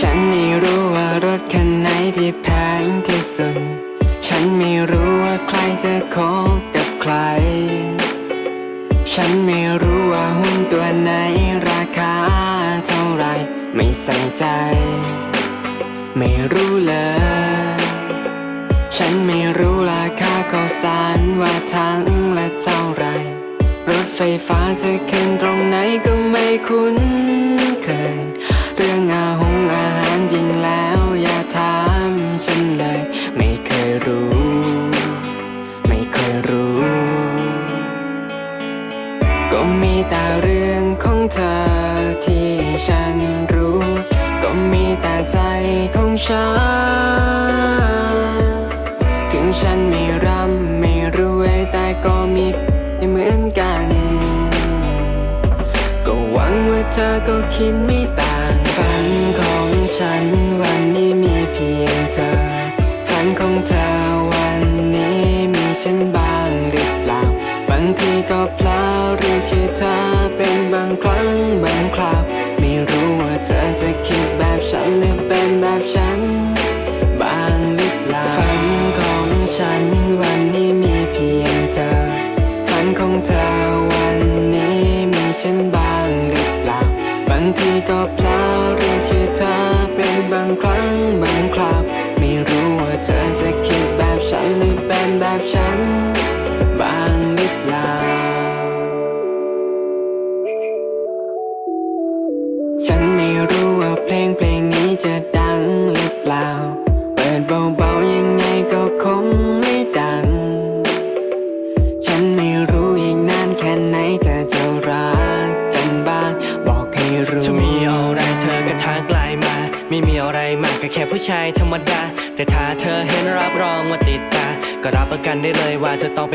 ฉันไม่รู้ว่ารถคันไหนที่แพงที่สุด ฉันไม่รู้ว่าใครจะคบกับใคร ฉันไม่รู้ว่าหุ้นตัวไหนราคาเท่าไร ไม่ใส่ใจ ไม่รู้เลย ฉันไม่รู้ราคาข้าวสารว่าทั้งและเท่าไร รถไฟฟ้าจะขึ้นตรงไหนก็ไม่คุ้น มีแต่เรื่องของเธอที่ฉันรู้ ก็มีแต่ใจของฉัน ถึงฉันไม่ร่ำไม่รวยแต่ก็มีเหมือนกัน ก็หวังว่าเธอก็คิดไม่ต่างฝันของฉันวัน ชื่อเธอเป็นบางครั้งบางคราวไม่รู้ว่าเธอจะคิดแบบฉันหรือเป็นแบบฉัน บางหรือเปล่าฝันของฉันวันนี้มีเพียงเธอ ฝันของเธอวันนี้มีฉันบ้างหรือเปล่า บางทีก็เพลาเรียกชื่อเธอเป็นบางครั้งบางคราว ฉันไม่รู้ว่าเพลงเพลงนี้จะดังหรือเปล่า เปิดเบาๆยังไงก็คงไม่ดัง ฉันไม่รู้อีกนานแค่ไหนเธอจะรักกันบ้าง บอกให้รู้ถ้ามีอะไรเธอก็ทักไลน์มา ไม่มีอะไรมากก็แค่ผู้ชายธรรมดา แต่ถ้าเธอเห็นรับรองว่าติดตา ก็รับประกันได้เลยว่าเธอต้องเป็น